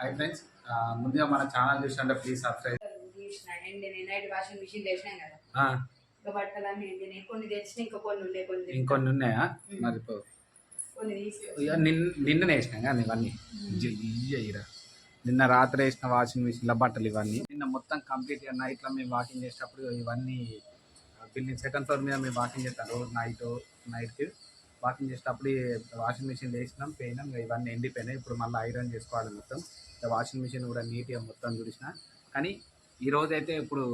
Hi friends. ముందుగా మన channel చూసినట్టే ప్లీజ్ సబ్స్క్రైబ్. వాషింగ్ మిషన్ తెచ్చినాం కదా. కొన్ని ఇంకా కొన్ని కొన్ని. ఇంకొన్ని ఉన్నాయా? మరి నిన్న నిన్ననే వేసినాం కానీ ఇవన్నీ. నిన్న రాత్రి వేసిన వాషింగ్ మిషన్ల బట్టలు ఇవన్నీ. నిన్న మొత్తం కంప్లీట్గా నైట్లో మేము వాకింగ్ చేసేటప్పుడు ఇవన్నీ బిల్డింగ్ సెకండ్ ఫ్లోర్ మీద మేము వాకింగ్ చేస్తాం రోజు నైట్ నైట్కి వాకింగ్ చేసేటప్పుడు వాషింగ్ మిషన్ వేసినాం పోయినాం ఇవన్నీ ఎండిపోయినాయి. ఇప్పుడు మళ్ళీ ఐరన్ చేసుకోవాలి మొత్తం. వాషింగ్ మిషన్ కూడా నీట్గా మొత్తం చూసిన. కానీ ఈరోజు అయితే ఇప్పుడు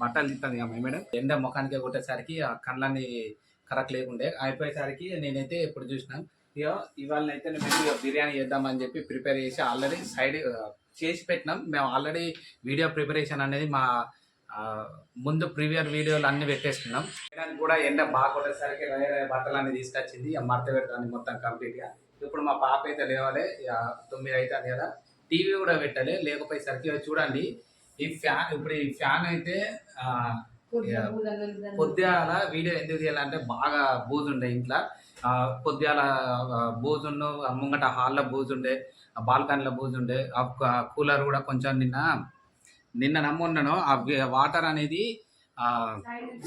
బట్టలు తింటాను ఇక మేడం. ఎండ ముఖానికి కొట్టేసరికి ఆ కళ్ళని కరెక్ట్ లేకుండే. అయిపోయేసరికి నేనైతే ఇప్పుడు చూసినాను ఇక ఇవాళ అయితే మేము బిర్యానీ చేద్దామని చెప్పి ప్రిపేర్ చేసి ఆల్రెడీ సైడ్ చేసి పెట్టినాం. మేము ఆల్రెడీ వీడియో ప్రిపరేషన్ అనేది మా ముందు ప్రీవియర్ వీడియోలు అన్ని పెట్టేసుకున్నాం. కూడా ఎండ బాగా కొట్టేసరికి రయ బట్టలు అన్ని తీసుకొచ్చింది. మర్త మడత పెడతాను మొత్తం కంప్లీట్గా. ఇప్పుడు మా పాప అయితే లేవాలి తొమ్మిది అవుతుంది కదా. టీవీ కూడా పెట్టాలి లేకపోయేసరికి చూడండి ఈ ఫ్యాన్ ఇప్పుడు ఈ ఫ్యాన్ అయితే. పొద్దుగాల వీడియో ఎందుకు తీయాలంటే బాగా బూజు ఉండే ఇంట్లో. పొద్దుగాల ఆ ముంగట హాల్లో బూజు ఉండే ఆ బాల్కనీలో బూజు ఉండే ఆ క- కూలర్ కూడా కొంచెం నిన్న నిన్న నమ్మున్నాను ఆ వాటర్ అనేది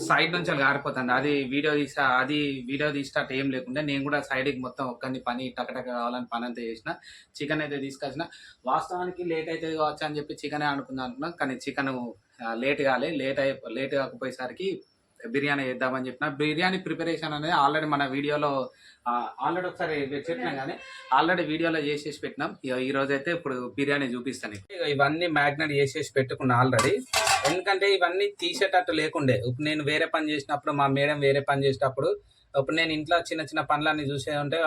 సైడ్ నుంచి అలా గారిపోతుంది అది వీడియో తీసా అది వీడియో తీసినట్టు ఏం లేకుండా నేను కూడా సైడ్కి మొత్తం ఒక్కరిని పని టకటక కావాలని పని అంతా చేసిన చికెన్ అయితే తీసుకొచ్చిన. వాస్తవానికి లేట్ అవుతుంది కావచ్చు అని చెప్పి చికెన్ అనుకుందాం అనుకున్నాం కానీ చికెన్ లేట్ కాలే. లేట్ అయి లేట్ కాకపోయేసరికి బిర్యానీ చేద్దామని చెప్పిన. బిర్యానీ ప్రిపరేషన్ అనేది ఆల్రెడీ మన వీడియోలో ఆల్రెడీ ఒకసారి చెప్పినాం కానీ ఆల్రెడీ వీడియోలో చేసేసి పెట్టినాం. ఇక ఈ అయితే ఇప్పుడు బిర్యానీ చూపిస్తాను ఇక ఇవన్నీ మ్యాగ్నెట్ చేసేసి పెట్టుకున్నా ఆల్రెడీ ఎందుకంటే ఇవన్నీ తీసేటట్టు లేకుండే. ఇప్పుడు నేను వేరే పని చేసినప్పుడు మా మేడం వేరే పని చేసేటప్పుడు ఇప్పుడు నేను ఇంట్లో చిన్న చిన్న పనులన్నీ చూసే ఉంటే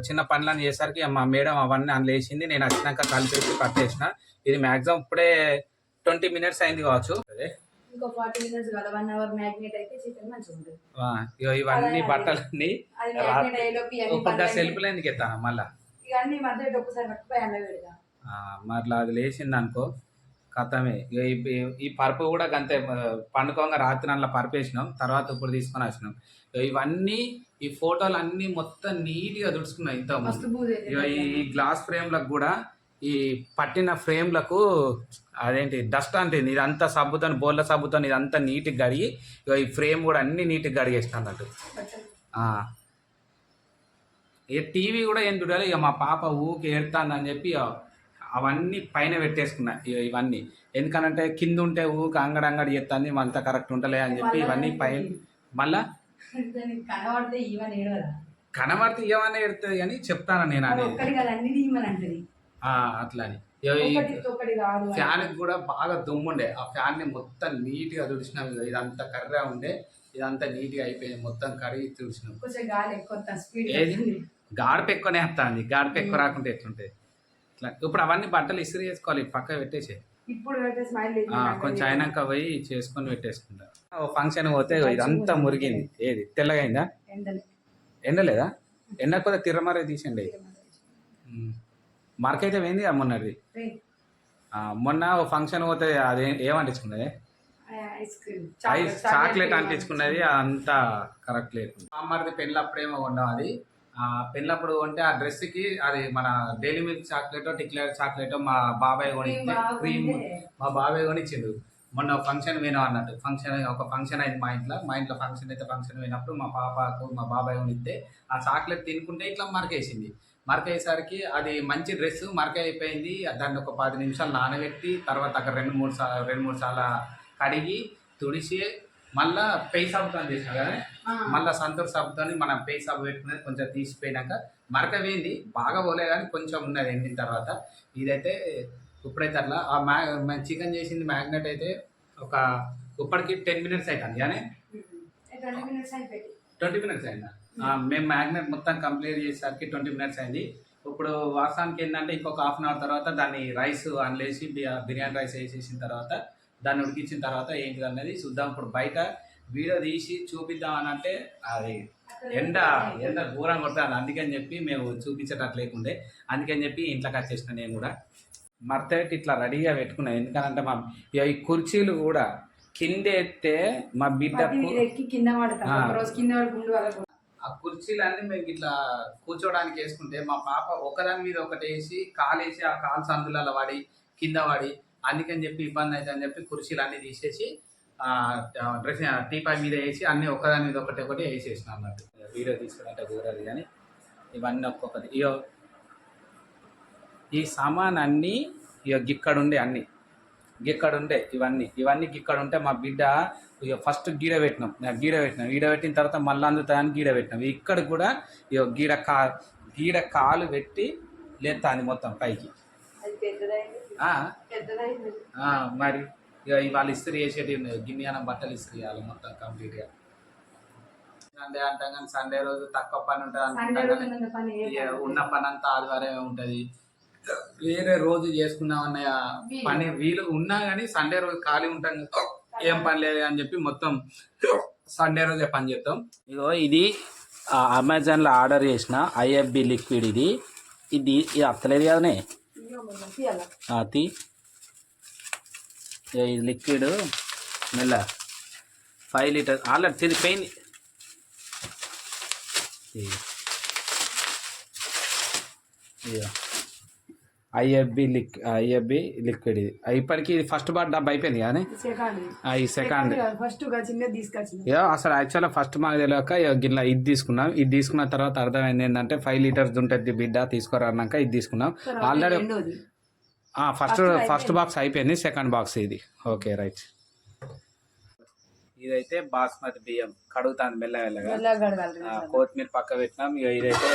చిన్న పనులన్నీ చేసరికి మా మేడం అవన్నీ అందులో వేసింది. నేను వచ్చినాక కలిపేసి పట్టేసిన ఇది మాక్సిమం ఇప్పుడే ట్వంటీ మినిట్స్ అయింది కావచ్చు. ఇవన్నీ బట్టలన్నీ అది రా- మ్యాగ్నెట్ అయ్యేలోపు ఇవన్నీ ఒక పనులన్నీ- సెల్ఫ్లో ఎందుకు ఎత్తాను మళ్ళా? అది లేచింది అనుకో కథమే. ఈ- పరుపు కూడా గంతే. ఆ, పండుకోగా రాత్రి అందులో పరుపు వేసినాం తర్వాత ఇప్పుడు తీసుకొని వచ్చినాం. ఇవన్నీ ఈ ఫోటోలు అన్నీ మొత్తం నీట్గా దుడుచుకున్నాయి ఇంత ఈ గ్లాస్ ఫ్రేమ్లకు కూడా ఈ పట్టిన ఫ్రేమ్లకు అదేంటి డస్ట్ అంటే ఇదంతా సబ్బుతో బోళ్ళ సబ్బుతో ఇదంతా నీట్గా కడిగి ఇక ఈ ఫ్రేమ్ కూడా అన్ని నీట్గా కడిగేసిన అన్నట్టు ఆ. ఇక టీవీ కూడా ఏం చూడాలి ఇక మా పాప ఊకి ఏడుతాందని చెప్పి అవన్నీ పైన పెట్టేసుకున్నా ఇవన్నీ. ఎందుకనంటే కింద ఉంటే ఊకి అంగడి అంగడి చేస్తుంది అంత కరెక్ట్ ఉంటలే అని చెప్పి ఇవన్నీ పైన మళ్ళా కనబడితే ఏమన్నా ఎడుతుంది కానీ చెప్తాను నేను అనేది. అట్లా అని ఇక ఈ ఒకటి ఒకటి కాదు అని. ఫ్యాన్ కూడా బాగా దుమ్ముండే. ఆ ఫ్యాన్ని మొత్తం నీట్గా తుడిచినాం ఇదంతా కర్రగా ఉండే ఇదంతా నీట్గా అయిపోయింది మొత్తం కడిగి తుడిచినాం? గాడిప ఎక్కువనే వస్తుంది గాడిప ఎక్కువ రాకుంటే ఎట్లుంటే ఇట్లా ఇప్పుడు అవన్నీ బట్టలు ఇస్త్రీ చేసుకోవాలి పక్క పెట్టేసి. ఇప్పుడు కొంచెం అయినాక పోయి చేసుకొని పెట్టేసుకుంటా. ఓ ఫంక్షన్ పోతే ఇదంతా మురిగింది. ఏది? తెల్లగైందా ఎండలు. ఎండలేదా? ఎండకపోతే తిరమరే తీసండి. మార్కైతే పోయింది కదా మొన్నది మొన్న ఓ ఫంక్షన్ పోతే అది ఏమంటించుకున్నది చాక్లెట్ అంటించుకున్నది అంతా కరెక్ట్ లేదు. అమ్మది పెళ్ళప్పుడేమో కొన్నాం అది. ఆ పెళ్ళప్పుడు కొంటే ఆ డ్రెస్కి అది మన డైలీ మిల్క్ చాక్లెట్ టిక్లర్ చాక్లెట్ మా బాబాయ్ కొనిస్తే క్రీమ్ మా బాబాయ్ కొనిచ్చిండు. మొన్న ఫంక్షన్ పోయినాం అన్నట్టు. ఫంక్షన్ ఒక ఫంక్షన్ అయింది మా ఇంట్లో. మా ఇంట్లో ఫంక్షన్ అయితే ఫంక్షన్ పోయినప్పుడు మా పాపకు మా బాబాయ్ కొనిస్తే ఆ చాక్లెట్ తినుకుంటే ఇట్లా మరకేసింది. మరకేసరికి అది మంచి డ్రెస్ మరక అయిపోయింది దాన్ని ఒక పది నిమిషాలు నానబెట్టి తర్వాత అక్కడ రెండు మూడు సార్లు రెండు మూడు సార్లు కడిగి తుడిసి మళ్ళా పెయి సాబుతో చేసిన కదా మళ్ళీ సంతూర్ సాబుతో మనం పెయి సాబు పెట్టుకునేది కొంచెం తీసిపోయినాక మరక వేయింది బాగా పోలే కానీ కొంచెం ఉన్నది ఎండిన తర్వాత. ఇదైతే ఇప్పుడైతే అట్లా ఆ మ్యా చికెన్ చేసింది మ్యాగ్నెట్ అయితే ఒక ఇప్పటికి టెన్ మినిట్స్ అవుతుంది కానీ ట్వంటీ మినిట్స్ అయిందా? మేము మ్యాగ్నెట్ మొత్తం కంప్లీట్ చేసేసరికి ట్వంటీ మినిట్స్ అయింది. ఇప్పుడు వాస్తవానికి ఏంటంటే ఇంకొక హాఫ్ అన్ అవర్ తర్వాత దాన్ని రైస్ అనలేసి బిర్యా- బిర్యానీ రైస్ వేసేసిన తర్వాత దాన్ని ఉడికించిన తర్వాత ఏంటిది అనేది చూద్దాం. ఇప్పుడు బయట వీడియో తీసి చూపిద్దాం అని అంటే అది ఎండ ఎండ ఘోరం కొడుతుంది. అందుకని చెప్పి మేము చూపించేటట్టు లేకుండే. అందుకని చెప్పి ఇంట్లోకి వచ్చేసిన నేను కూడా. మర్తపెట్టి ఇట్లా రెడీగా పెట్టుకున్నాను ఎందుకంటే మా ఈ కుర్చీలు కూడా కింద ఎత్తే మా ఎక్కి కింద పడతాం ఆ. కుర్చీలన్నీ మేము ఇట్లా కూర్చోడానికి వేసుకుంటే మా పాప ఒకదాని మీద ఒకటి వేసి కాలు వేసి ఆ కాలు సందులలో పడి కింద పడి అందుకని చెప్పి ఇబ్బంది అవుతుంది అని చెప్పి కుర్చీలు అన్ని తీసేసి డ్రెస్ టీపాయ్ మీద వేసి అన్ని ఒకదాని మీద ఒకటి ఒకటి వేసేసిన అన్నట్టు. వీడియో తీసుకోవాలంటే కుదరదు కానీ ఇవన్నీ ఒక్కొక్కటి. ఇయో ఈ సామాన్ అన్నీ ఇక గిక్కడ ఉండే అన్ని. గిక్కడ ఉండే ఇవన్నీ. ఇవన్నీ గిక్కడ ఉంటే మా బిడ్డ ఇక ఫస్ట్ గీడ పెట్టినాం. గీడ పెట్టినాం. గీడ పెట్టిన తర్వాత మళ్ళీ అందుతాయని గీడ పెట్టినాం. ఇక్కడ కూడా ఇక గీడ కా గీడ కాలు పెట్టి లేతాంది మొత్తం పైకి. మరి ఇక ఇవాళ ఇస్త్రీ చేసేటి ఉన్నాయి గిన్నె అన్న బట్టలు ఇస్త్రీ చేయాలి మొత్తం కంప్లీట్గా సండే అంటాం కానీ సండే రోజు తక్కువ పని ఉంటుంది ఉన్న పని ఏ ఇక పని? ఉన్న పని అంతా ఆదివారమే ఉంటది. వేరే రోజు వీలు. పని వీలు ఉన్నా కానీ సండే రోజు ఖాళీ ఉంటాం. కదా ఏం పని లేదు అని చెప్పి మొత్తం సండే రోజే పని చేస్తాం. ఇగో ఇది అమెజాన్లో ఆర్డర్ చేసిన ఐఎఫ్బి లిక్విడ్ ఇది. ఇది ఇది అత్తలేదు కదనే? ఇదిగో? అతి ఇది లిక్విడ్ మెల్ల. ఫైవ్ లీటర్ ఆల్రెడీ తిరిగిపోయింది ఐఎఫ్బి లిక్ ఐఎఫ్బి లిక్విడ్ ఇది. ఇప్పటికి ఇది ఫస్ట్ బార్ డబ్బు అయిపోయింది కానీ సెకండ్ ఈ సెకండ్ అసలు యాక్చువల్గా ఫస్ట్ మాకు తెలియక గిట్ల ఇది తీసుకున్నాం. ఇది తీసుకున్న తర్వాత అర్థమైంది ఏంటంటే ఫైవ్ లీటర్స్ ఉంటుంది బిడ్డ తీసుకురా అన్నాక ఇది తీసుకున్నాం. ఆల్రెడీ ఫస్ట్ ఫస్ట్ బాక్స్ అయిపోయింది. సెకండ్ బాక్స్ ఇది. ఓకే రైట్ ఇదైతే బాస్మతి బియ్యం కడుగుతాను మెల్లగా కొత్తిమీర పక్క పెట్టినాం ఇక ఇదైతే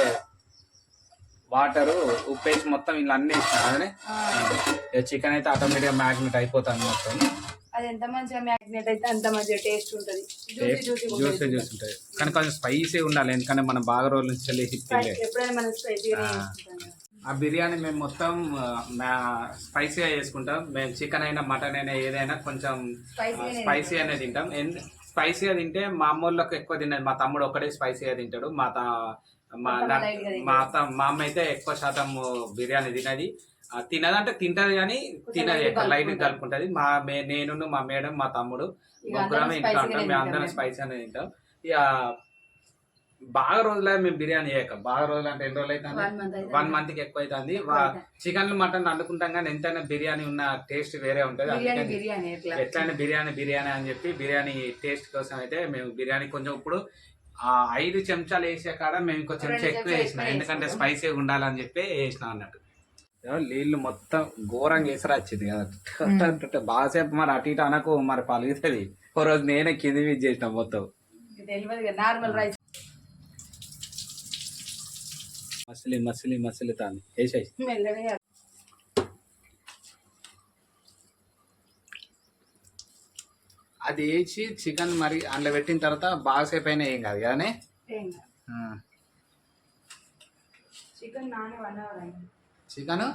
వాటరు ఉప్పు వేసి మొత్తం ఇలా అన్ని వేసినాం ఆ, చికెన్ అయితే ఆటోమేటిక్గా మ్యాగ్నెట్ అయిపోతుంది మొత్తం. అది ఎంత మంచిగా మ్యాగ్నెట్ అయితే అంత మంచిగా టేస్ట్ ఉంటది. జ్యూసీ ఉంటుంది. కానీ కొంచెం స్పైసీ ఉండాలి ఎందుకంటే మనం బాగా రోజుల నుంచి ఎప్పుడైనా మనం స్పైసీగా ఆ. బిర్యానీ మేము మొత్తం స్పైసీగా చేసుకుంటాం మేము చికెన్ అయినా మటన్ అయినా ఏదైనా కొంచెం స్పైసీ అనేది తింటాం స్పైసీగా తింటే మా అమ్మోళ్ళకి ఎక్కువ తినదు మా తమ్ముడు ఒకటే స్పైసీగా తింటాడు మా త మా. మా అమ్మ అయితే ఎక్కువ శాతం బిర్యానీ తినది తినదంటే తింటది కానీ తినది ఎక్కువ లైట్ కలుపుకుంటది. మా మే నేను మా మేడం మా తమ్ముడు ఇక ముగ్గురం అందరం ఇంట్లో ఉంటాం మేము అందరం. స్పైసీ అనేది తింటాం ఇక బాగా రోజులే మేము బిర్యానీ చేయక. బాగా రోజులు అంటే ఎన్ని రోజులు అవుతుంది. వన్ మంత్కి ఎక్కువ అవుతుంది చికెన్ మటన్ వండుకుంటాం కానీ ఎంతైనా బిర్యానీ ఉన్న టేస్ట్ వేరే ఉంటుంది. ఎట్లయినా బిర్యానీ బిర్యానీ అని చెప్పి బిర్యానీ టేస్ట్ కోసం అయితే మేము బిర్యానీ కొంచెం ఇప్పుడు ఆ ఐదు చెంచాలు వేసే కాడ మేము ఇంకో చెంచా ఎక్కువ వేసిన. ఎందుకంటే. స్పైసీగా ఉండాలని చెప్పి వేసిన అన్నట్టు. ఏమో నీళ్ళు మొత్తం ఘోరంగా వేసరా వచ్చింది కదా. బాగాసేపు మరి అటు ఇటు అనకు మరి పలుగుతుంది ఓ రోజు నేనే కింది మీద చేసిన మొత్తం. నార్మల్ రైస్ మసిలి మసిలి మసిలి తాను. వేసేసి మెల్లగా అది వేసి చికెన్ మరి అందులో పెట్టిన తర్వాత బాగాసేపు అయినా ఏం కాదు కానీ చికెన్ నానే వన్ అవర్ అయింది. చికెన్?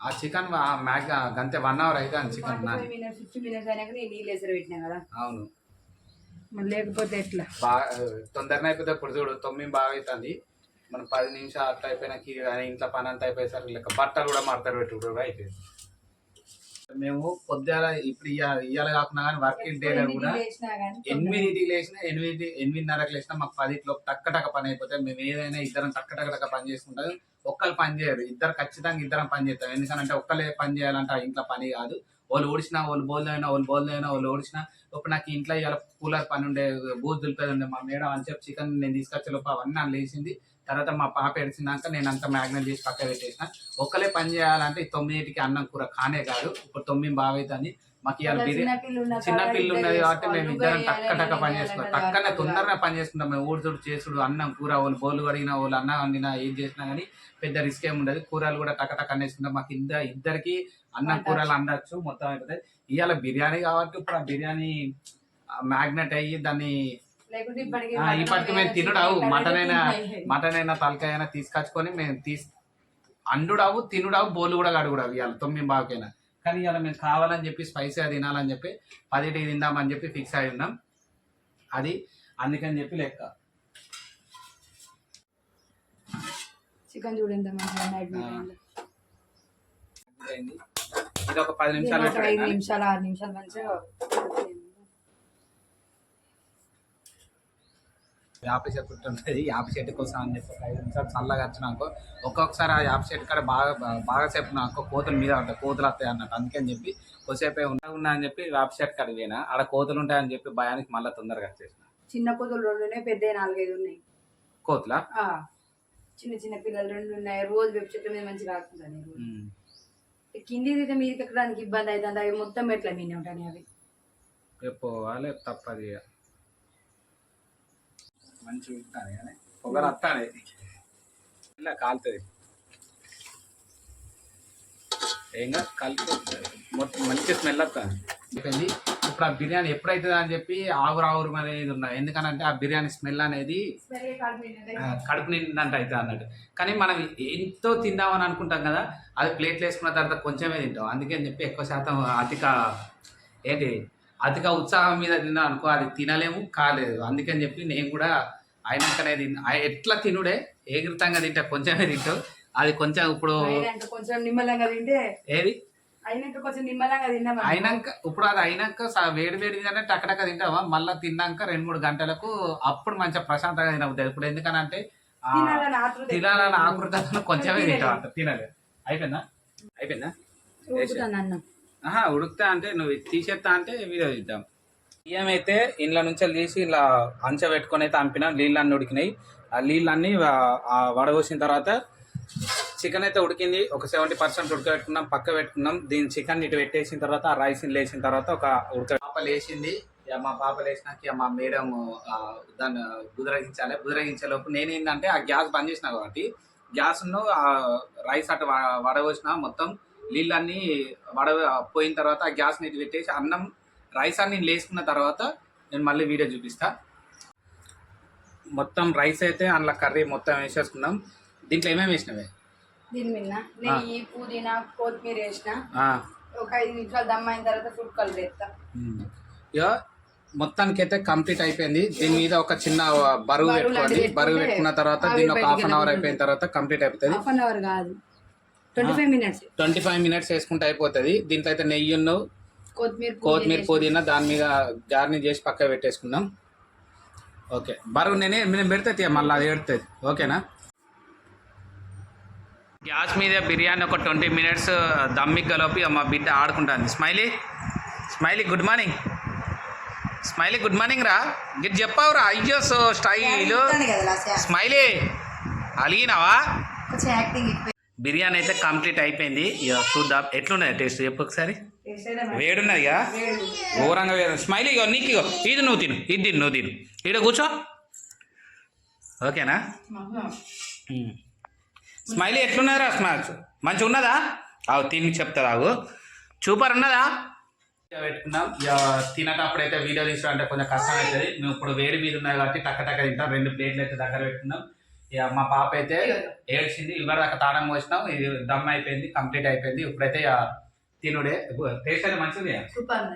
ఆ చికెన్ మ్యాగ్ గంతే వన్ అవర్ అయితే చికెన్ ఫిఫ్టీ మినిట్స్ అయినాక నేను నీళ్ళు పెట్టినా కదా. అవును. లేకపోతే ఎట్లా? బాగా తొందరనే అయిపోతే ఇప్పుడు చూడు తొమ్మిది బాగా అవుతుంది మనం పది నిమిషాలు అట్లా అయిపోయినాకి ఇంట్లో పని అంతా అయిపోయేసరికి లెక్క బట్టలు కూడా మడతారు పెట్టుకుంటారు అయిపోయింది మేము పొద్దున ఇప్పుడు ఇయ్యాల ఇయ్యాల కాకుండా కానీ వర్కింగ్ డేలో కూడా కానీ ఎనిమిదింటికి లేచినా ఎనిమిది ఎనిమిదిన్నరకు లేచినా మాకు పదిట్లో టక్క టక్క పని అయిపోతే మేము ఏదైనా ఇద్దరం టక్క టక్క టక్క పని చేసుకుంటాం. ఒక్కరు పని చేయరు. ఇద్దరు ఖచ్చితంగా ఇద్దరం పని చేస్తాం. ఎందుకంటే ఒక్కలే పని చేయాలంటే ఇంట్లో పని కాదు. వాళ్ళు ఓడిచినా వాళ్ళు బోల్డ్ అయినా వాళ్ళు బోల్డ్ అయినా వాళ్ళు ఓడిచినా ఇప్పుడు నాకు ఇంట్లో ఇవాళ కూలర్ పని ఉండే బూజు దులిపేది ఉండే మా మేడం అని చెప్పి చికెన్ నేను తీసుకొచ్చే లోపు అవన్నీ నన్ను లేచింది. తర్వాత మా పాప ఎడిచినాక నేను అంత మ్యాగ్నెట్ చేసి పక్క పెట్టేసిన. ఒక్కలే పని చేయాలంటే ఈ తొమ్మిదింటికి అన్నం కూర కానే కాదు. ఇప్పుడు తొమ్మిది బాగా అవుతుంది మాకు ఇవాళ బిర్యానీ చిన్న పిల్లు ఉన్నది కాబట్టి మేము ఇద్దరం టక్క టక్క పని చేసుకుంటాం టక్కనే తొందరగా పని చేసుకుంటాం మేము ఊడుచుడు చేసుడు అన్నం కూర వాళ్ళు బోలు కడిగిన వాళ్ళు అన్నం వండినా ఏం చేసినా కానీ పెద్ద రిస్క్ ఏమి ఉండదు. కూరలు కూడా టక్క టక్క అనేసుకుంటాం. మాకు ఇద్దరు ఇద్దరికి అన్నం కూరలు అందచ్చు మొత్తం అయిపోతాయి. ఇవాళ బిర్యానీ కాబట్టి ఇప్పుడు ఆ బిర్యానీ మ్యాగ్నెట్ అయ్యి దాన్ని ఇప్పటికి మేము తినుడు అవు మటన్ అయినా మటన్ అయినా తలకాయ అయినా తీసుకొచ్చుకొని మేము తీసి అండుడావు తినుడావు బోలు కూడా కడుగుడావు ఇవాళ. తొమ్మిది బాగుకైనా కానీ ఇవాళ మేము కావాలని చెప్పి స్పైసీగా తినాలని చెప్పి పదిటికి తిందామని చెప్పి ఫిక్స్ అయి ఉన్నాం అది అందుకని చెప్పి లెక్క చికెన్ చూడు ఎంత మంచిగా నైట్ ఆ. అయింది. ఇది ఒక పది నిమిషాలు నిమిషాలు ఆరు నిమిషాలు మంచిగా వేప చెట్టు ఉంటుంది. వేప చెట్టు కోసం అని చెప్పి ఒక ఐదు నిమిషాలు చల్లగా వచ్చినాకో ఒక్కొక్కసారి ఆ వేప చెట్టు కాడ బాగా బాగా సేపు నాకు కోతులు మీద ఉంటాయి కోతులు వస్తాయి అన్నట్టు. అందుకని చెప్పి కొద్దిసేపు ఉన్నా ఉన్నా అని చెప్పి వేప చెట్టు కాడ పోయినా. ఆడ కోతులు ఉంటాయని చెప్పి భయానికి మళ్ళీ తొందరగా వచ్చేసిన చిన్న కూతురు రెండు ఉన్నాయి పెద్ద నాలుగైదు ఉన్నాయి. కోతులా? చిన్న చిన్న పిల్లలు రెండు ఉన్నాయి. రోజు వెబ్ చెట్ల మీద మంచిగా ఉమ్. కింది దిగితే మీదకి ఎక్కడానికి ఇబ్బంది అవుతుంది. అవి మొత్తం మెట్ల మీనే ఉంటాయి అవి. పోవాలి తప్పది మంచిగా ఉంటాను కానీ వస్తాను ఇలా కాలుతుంది. ఏంగా కలిపి మొత్తం మంచి స్మెల్ వస్తుంది. అయిపోయింది ఇప్పుడు ఆ బిర్యానీ ఎప్పుడైతుంది అని చెప్పి ఆవురు ఆవురు అనేది ఉన్నది ఎందుకనంటే ఆ బిర్యానీ స్మెల్ అనేది కడుపు నిండినంత అవుతుంది అన్నట్టు. కానీ మనం ఎంతో తిందామని అనుకుంటాం కదా అది ప్లేట్లు వేసుకున్న తర్వాత కొంచెమే తింటాం. అందుకని చెప్పి ఎక్కువ శాతం అధిక ఏంటి అధిక ఉత్సాహం మీద తిన్నా అనుకో అది తినలేము కాలేదు. అందుకని చెప్పి నేను కూడా అయినాకనే తిన్న ఎట్లా తినుడే ఏకృతంగా తింటా కొంచెమే తింటావు అది కొంచెం ఇప్పుడు అయినాక కొంచెం నిమ్మలంగా తింటే ఏది? అయినాక కొంచెం నిమ్మలంగా తిన్నాం అయినాక ఇప్పుడు అది అయినాక వేడి వేడి తింటే టక్కటక్క తింటావా? మళ్ళీ తిన్నాక రెండు మూడు గంటలకు అప్పుడు మంచిగా ప్రశాంతంగా తినవుతుంది ఇప్పుడు ఎందుకనంటే తినాలని ఆకృతంలో కొంచెమే తింటావు అంట తినలేదు. అయిపోయిందా? అయిపోయిందా? ఆహా ఉడుకుతా అంటే నువ్వు తీసేస్తా అంటే వీడియో తీద్దాం. అయితే ఇండ్ల నుంచి తీసి ఇలా అంచ పెట్టుకొని అయితే అంపినా. నీళ్ళు అన్ని ఉడికినాయి. ఆ నీళ్ళన్నీ ఆ వడగోసిన తర్వాత చికెన్ అయితే ఉడికింది. ఒక సెవెంటీ పర్సెంట్ ఉడకబెట్టుకున్నాం పక్క పెట్టుకున్నాం. దీని చికెన్ ఇటు పెట్టేసిన తర్వాత ఆ రైస్ లేచిన తర్వాత ఒక ఉడక పాప లేచింది. ఇక మా పాప లేచినాక ఇక మా మేడం దాన్ని బుదరగించాలి. బుదరగించే లోపు నేనేంటంటే ఆ గ్యాస్ బంద్ చేసిన కాబట్టి గ్యాస్ను ఆ రైస్ అటు వ- వడగోసిన మొత్తం నీళ్ళన్నీ వడ పోయిన తర్వాత ఆ గ్యాస్ నీటి పెట్టేసి అన్నం రైస్ అన్ని లేసుకున్న తర్వాత నేను మళ్ళీ వీడియో చూపిస్తా. మొత్తం రైస్ అయితే అందులో కర్రీ మొత్తం వేసేసుకున్నాం. దీంట్లో ఏమేమి వేసినవే? దీని మీద నెయ్యి పుదీనా కొత్తిమీర వేసిన. ఆ, ఒక ఐదు నిమిషాలు దమ్ అయిన తర్వాత ఫుడ్ కలర్ వేస్తా. ఉమ్. ఇక మొత్తానికి అయితే కంప్లీట్ అయిపోయింది. దీని మీద ఒక చిన్న బరువు పెట్టుకోండి. బరువు పెట్టుకున్న తర్వాత దీన్ని ఒక హాఫ్ అన్ అవర్ అయిపోయిన తర్వాత కంప్లీట్ అయిపోతుంది. హాఫ్ అన్ అవర్ కాదు. Twenty five minutes twenty five minutes వేసుకుంటే అయిపోతుంది. దీంట్లో అయితే నెయ్యిను కొత్తిమీర కొత్తిమీర పుదీనా దాని మీద గార్ని చేసి పక్క పెట్టేసుకుందాం. ఓకే. బరువు నేనే నేను పెడితే మళ్ళీ అది పెడుతుంది. ఓకేనా? గ్యాస్ మీద బిర్యానీ ఒక ట్వంటీ మినిట్స్ దమ్మికి గలోపి మా బిడ్డ ఆడుకుంటుంది. Smiley smiley good morning. Smiley good morning రా. గిట్ చెప్పావురా అయ్యో సో స్టైల్. స్మైలీ అలిగినావా? బిర్యానీ అయితే కంప్లీట్ అయిపోయింది. ఇక చూద్దాం. ఎట్లున్నది టేస్ట్ చెప్పు ఒకసారి. వేడున్నదిగా? ఘోరంగా వేడు స్మైల్ ఇగో నీకు ఇగో. ఇది నువ్వు తిను. ఇది తిను నువ్వు తిను. ఇక్కడ కూర్చో. ఓకేనా? స్మైలీ ఎట్లున్నదిరా స్మాక్స్ మంచిగా ఉన్నదా? అవు తిని చెప్తా ఆగు సూపర్ ఉన్నదా? పెట్టుకున్నాం ఇక తినేటప్పుడు అయితే వీడియో తీసుకురా అంటే కొంచెం కష్టం అవుతుంది. మేము ఇప్పుడు వేడి మీద ఉన్నది కాబట్టి టక్క టక్క తింటాం. రెండు ప్లేట్లు అయితే దగ్గర పెట్టుకున్నాం ఇక మా పాప అయితే ఏడ్చింది ఇవ్వరు దాకా తాళం పోసినాం ఇది దమ్ అయిపోయింది కంప్లీట్ అయిపోయింది ఇప్పుడైతే తినుడే టేస్ట్ అయితే మంచిది సూపర్.